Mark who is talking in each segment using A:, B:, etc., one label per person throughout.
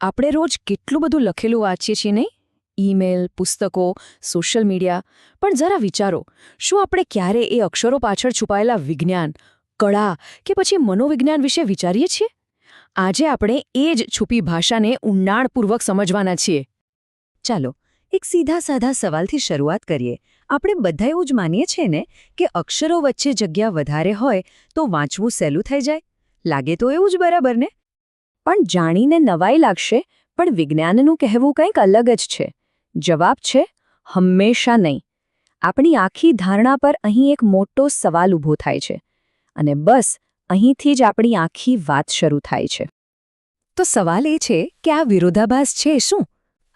A: આપણે રોજ કેટલું બધું લખેલું વાંચીએ છીએ નહીં? ઈમેલ, પુસ્તકો, સોશિયલ મીડિયા. પણ જરા વિચારો, શું આપણે ક્યારે એ અક્ષરો પાછળ છુપાયેલા વિજ્ઞાન, કળા કે પછી મનોવિજ્ઞાન વિશે વિચારીએ છીએ? આજે આપણે એ જ છુપી ભાષાને ઊંડાણપૂર્વક સમજવાના છીએ.
B: ચાલો, એક સીધા સાધા સવાલથી શરૂઆત કરીએ. આપણે બધા એવું જ માનીએ છીએ ને કે અક્ષરો વચ્ચે જગ્યા વધારે હોય તો વાંચવું સહેલું થઈ જાય? લાગે તો એવું જ બરાબર ને? પણ જાણીને નવાઈ લાગશે, પણ વિજ્ઞાનનું કહેવું કંઈક અલગ જ છે. જવાબ છે, હંમેશા નહીં. આપણી આખી ધારણા પર અહીં એક મોટો સવાલ ઊભો થાય છે. અને બસ, અહીંથી જ આપણી આખી વાત શરૂ થાય છે. તો સવાલ એ છે કે આ વિરોધાભાસ છે શું?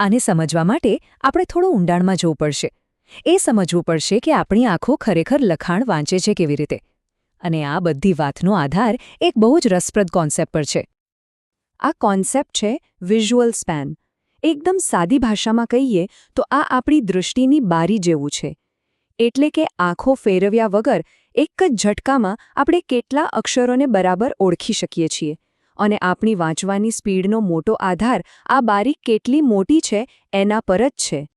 B: આને સમજવા માટે આપણે થોડું ઊંડાણમાં જવું પડશે. એ સમજવું પડશે કે આપણી આંખો ખરેખર લખાણ વાંચે છે કેવી રીતે. અને આ બધી વાતનો આધાર એક બહુ જ રસપ્રદ કોન્સેપ્ટ પર છે. આ કોન્સેપ્ટ છે વિઝ્યુઅલ સ્પેન. એકદમ સાદી ભાષામાં કહીએ તો આ આપણી દૃષ્ટિની બારી જેવું છે. એટલે કે આંખો ફેરવ્યા વગર એક જ ઝટકામાં આપણે કેટલા અક્ષરોને બરાબર ઓળખી શકીએ છીએ. અને આપણી વાંચવાની સ્પીડનો મોટો આધાર આ બારી કેટલી મોટી છે એના પર જ છે.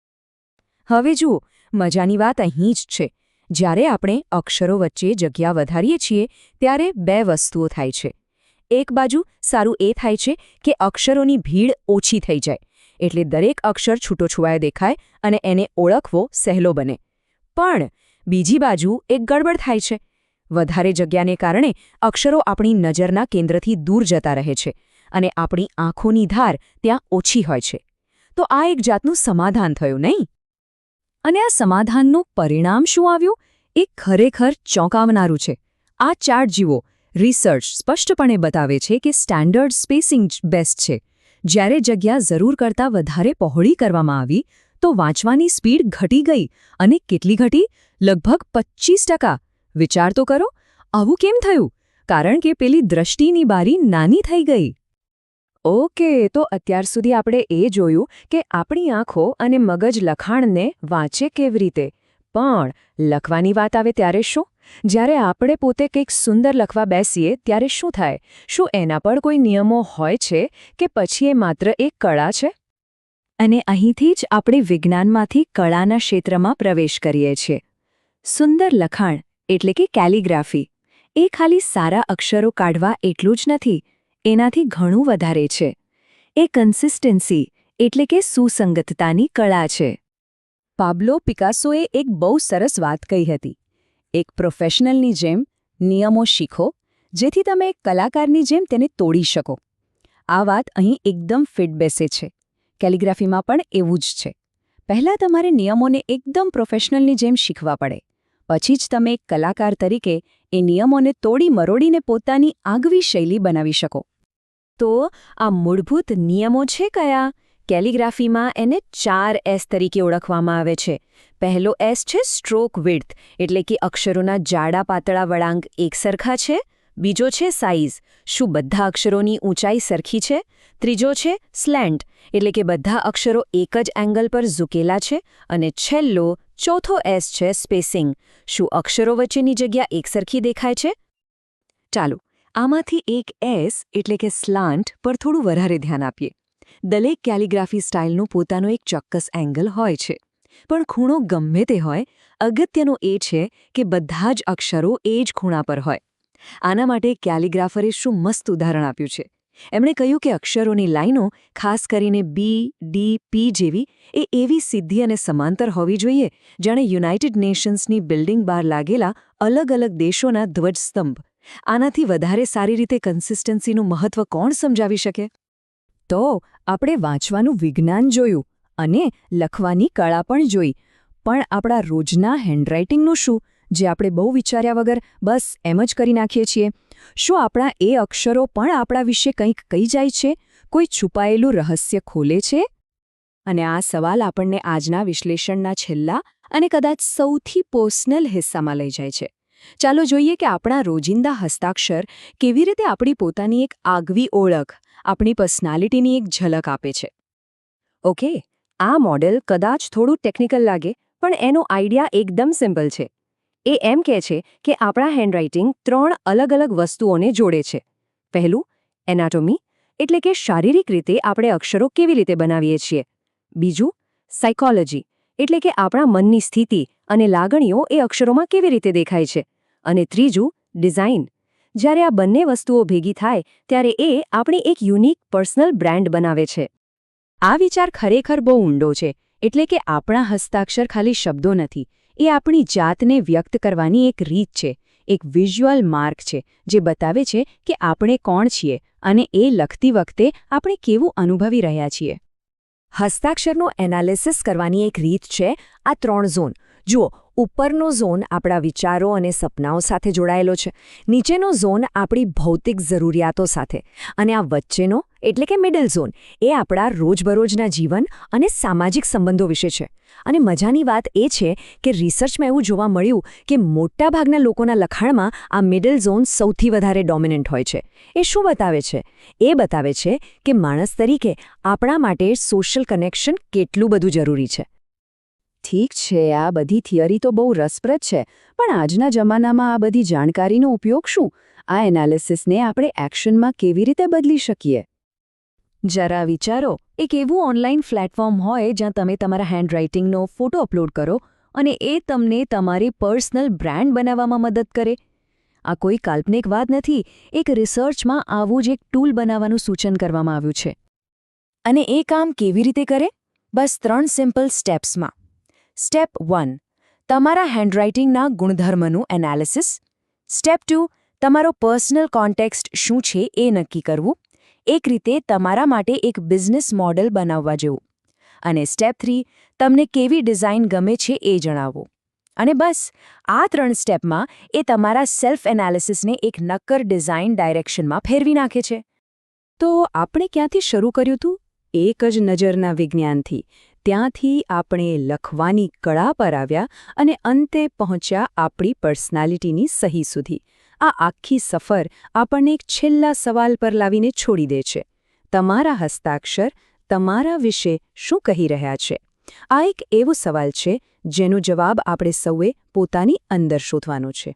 B: હવે જુઓ, મજાની વાત અહીં જ છે. જ્યારે આપણે અક્ષરો વચ્ચે જગ્યા વધારીએ છીએ, ત્યારે બે વસ્તુઓ થાય છે. એક બાજુ સારું એ થાય છે કે અક્ષરોની ભીડ ઓછી થઈ જાય. એટલે દરેક અક્ષર છૂટોછુવાય દેખાય અને એને ઓળખવો સહેલો બને. પણ બીજી બાજુ એક ગડબડ થાય છે. વધારે જગ્યાને કારણે અક્ષરો આપણી નજરના કેન્દ્રથી દૂર જતા રહે છે અને આપણી આંખોની ધાર ત્યાં ઓછી હોય છે. તો આ એક જાતનું સમાધાન થયું, નહીં? અને આ સમાધાનનું પરિણામ શું આવ્યું? એ ખરેખર ચોંકાવનારું છે. આ ચાર્ટ જુઓ રિસર્ચ સ્પષ્ટપણે બતાવે છે કે સ્ટાન્ડર્ડ સ્પેસિંગ બેસ્ટ છે. જ્યારે જગ્યા જરૂર કરતાં વધારે પહોળી કરવામાં આવી, તો વાંચવાની સ્પીડ ઘટી ગઈ અને કેટલી ઘટી? લગભગ પચ્ચીસ ટકા. વિચાર તો કરો, આવું કેમ થયું? કારણ કે પેલી દ્રષ્ટિની બારી નાની થઈ ગઈ. ઓકે, તો અત્યાર સુધી આપણે એ જોયું કે આપણી આંખો અને મગજ લખાણને વાંચે કેવી રીતે. પણ લખવાની વાત આવે ત્યારે શું? જ્યારે આપણે પોતે કંઈક સુંદર લખવા બેસીએ, ત્યારે શું થાય? શું એના પર કોઈ નિયમો હોય છે કે પછી એ માત્ર એક કળા છે? અને અહીંથી જ આપણે વિજ્ઞાનમાંથી કળાના ક્ષેત્રમાં પ્રવેશ કરીએ છીએ. સુંદર લખાણ એટલે કે કેલિગ્રાફી. એ ખાલી સારા અક્ષરો કાઢવા એટલું જ નથી, એનાથી ઘણું વધારે છે. એ કન્સિસ્ટન્સી એટલે કે સુસંગતતાની કળા છે. પાબ્લો પિકાસોએ એક બહુ સરસ વાત કહી હતી. એક પ્રોફેશનલની જેમ નિયમો શીખો, જેથી તમે એક કલાકારની જેમ તેને તોડી શકો. આ વાત અહીં એકદમ ફિટ બેસે છે. કેલિગ્રાફીમાં પણ એવું જ છે. પહેલાં તમારે નિયમોને એકદમ પ્રોફેશનલની જેમ શીખવા પડે. પછી જ તમે એક કલાકાર તરીકે એ નિયમોને તોડી મરોડીને પોતાની આગવી શૈલી બનાવી શકો. તો આ મૂળભૂત નિયમો છે કયા? કેલિગ્રાફીમાં એને ચાર એસ તરીકે ઓળખવામાં આવે છે. પહેલો એસ છે સ્ટ્રોક વિડ્થ, એટલે કે અક્ષરોના જાડા પાતળા વળાંક એકસરખા છે. બીજો છે સાઇઝ શું બધા અક્ષરોની ઊંચાઈ સરખી છે? ત્રીજો છે સ્લેન્ટ, એટલે કે બધા અક્ષરો એક જ એંગલ પર ઝૂકેલા છે. અને છેલ્લો, ચોથો એસ છે સ્પેસિંગ, શું અક્ષરો વચ્ચેની જગ્યા એકસરખી દેખાય છે? ચાલો, આમાંથી એક એસ, એટલે કે સ્લાન્ટ, પર થોડું વધારે ધ્યાન આપીએ. દરેક કેલિગ્રાફી સ્ટાઇલનું પોતાનો એક ચોક્કસ એંગલ હોય છે. પણ ખૂણો ગમે તે હોય, અગત્યનું એ છે કે બધા જ અક્ષરો એ જ ખૂણા પર હોય. આના માટે કેલિગ્રાફરે શું મસ્ત ઉદાહરણ આપ્યું છે. એમણે કહ્યું કે અક્ષરોની લાઈનો, ખાસ કરીને બી ડી પી જેવી, એ એવી સિદ્ધિ અને સમાંતર હોવી જોઈએ, જાણે યુનાઇટેડ નેશન્સની બિલ્ડિંગ બહાર લાગેલા અલગ અલગ દેશોના ધ્વજસ્તંભ. આનાથી વધારે સારી રીતે કન્સિસ્ટન્સીનું મહત્વ કોણ સમજાવી શકે? તો આપણે વાંચવાનું વિજ્ઞાન જોયું અને લખવાની કળા પણ જોઈ. પણ આપણા રોજના હેન્ડરાઇટિંગનું શું? જે આપણે બહુ વિચાર્યા વગર બસ એમ જ કરી નાખીએ છીએ. શું આપણા એ અક્ષરો પણ આપણા વિશે કંઈક કહી જાય છે? કોઈ છુપાયેલું રહસ્ય ખોલે છે? અને આ સવાલ આપણને આજના વિશ્લેષણના છેલ્લા અને કદાચ સૌથી પર્સનલ હિસ્સામાં લઈ જાય છે. ચાલો જોઈએ કે આપણા રોજિંદા હસ્તાક્ષર કેવી રીતે આપણી પોતાની એક આગવી ઓળખ આપણી પર્સનાલિટીની એક ઝલક આપે છે. ઓકે, આ મોડેલ કદાચ થોડું ટેકનિકલ લાગે, પણ એનો આઈડિયા એકદમ સિમ્પલ છે. એ એમ કહે છે કે આપણા હેન્ડરાઇટિંગ ત્રણ અલગ અલગ વસ્તુઓને જોડે છે. પહેલું, એનાટોમી,
A: એટલે કે શારીરિક રીતે આપણે અક્ષરો કેવી રીતે બનાવીએ છીએ. બીજું, સાયકોલોજી, એટલે કે આપણા મનની સ્થિતિ અને લાગણીઓ એ અક્ષરોમાં કેવી રીતે દેખાય છે. અને ત્રીજું, ડિઝાઇન જ્યારે આ બંને વસ્તુઓ ભેગી થાય, ત્યારે એ આપણી એક યુનિક પર્સનલ બ્રાન્ડ બનાવે છે.
B: આ વિચાર ખરેખર બહુ ઊંડો છે, એટલે કે આપણા હસ્તાક્ષર ખાલી શબ્દો નથી. એ આપણી જાતને વ્યક્ત કરવાની એક રીત છે, એક વિઝ્યુઅલ માર્ક છે, જે બતાવે છે કે આપણે કોણ છીએ અને એ લખતી વખતે આપણે કેવું અનુભવી રહ્યા છીએ. હસ્તાક્ષરનું એનાલિસિસ કરવાની એક રીત છે આ ત્રણ ઝોન. જુઓ, ઉપરનો ઝોન આપણા વિચારો અને સપનાઓ સાથે જોડાયેલો છે. નીચેનો ઝોન આપણી ભૌતિક જરૂરિયાતો સાથે અને આ વચ્ચેનો, એટલે કે મિડલ ઝોન એ આપણા રોજબરોજના જીવન અને સામાજિક સંબંધો વિશે છે. અને મજાની વાત એ છે કે રિસર્ચમાં એવું જોવા મળ્યું કે મોટાભાગના લોકોના લખાણમાં આ મિડલ ઝોન સૌથી વધારે ડોમિનન્ટ હોય છે. એ શું બતાવે છે? એ બતાવે છે કે માણસ તરીકે આપણા માટે સોશિયલ કનેક્શન કેટલું બધું જરૂરી છે. ઠીક છે, આ બધી થિયરી તો બહુ રસપ્રદ છે, પણ આજના જમાનામાં આ બધી જાણકારીનો ઉપયોગ શું? આ એનાલિસિસને આપણે એક્શનમાં કેવી રીતે બદલી શકીએ? જરા વિચારો, એક એવું ઓનલાઈન પ્લેટફોર્મ હોય જ્યાં તમે તમારા હેન્ડરાઇટિંગનો ફોટો અપલોડ કરો અને એ તમને તમારી પર્સનલ બ્રાન્ડ બનાવવામાં મદદ કરે. આ કોઈ કાલ્પનિક વાત નથી, એક રિસર્ચમાં આવું જ એક ટૂલ બનાવવાનું સૂચન કરવામાં આવ્યું છે. અને એ કામ કેવી રીતે કરે? બસ ત્રણ સિમ્પલ સ્ટેપ્સમાં. સ્ટેપ વન તમારા હેન્ડરાઇટિંગના ગુણધર્મનું એનાલિસિસ સ્ટેપ ટુ તમારો પર્સનલ કોન્ટેક્સ્ટ શું છે એ નક્કી કરવું. એક રીતે તમારા માટે એક બિઝનેસ મોડલ બનાવવા જેવું. અને સ્ટેપ થ્રી તમને કેવી ડિઝાઇન ગમે છે એ જણાવો. અને બસ, આ ત્રણ સ્ટેપમાં એ તમારા સેલ્ફ એનાલિસિસને એક નક્કર ડિઝાઇન ડાયરેક્શનમાં ફેરવી નાખે છે. તો આપણે ક્યાંથી શરૂ કર્યું હતું એક જ નજરના વિજ્ઞાનથી. ત્યાંથી આપણે લખવાની કળા પર આવ્યા અને અંતે પહોંચ્યા આપણી પર્સનાલિટીની સહી સુધી. આ આખી સફર આપણને એક છેલ્લા સવાલ પર લાવીને છોડી દે છે. તમારા હસ્તાક્ષર, તમારા વિશે શું કહી રહ્યા છે? આ એક એવો સવાલ છે જેનો જવાબ આપણે સૌએ પોતાની અંદર શોધવાનો છે.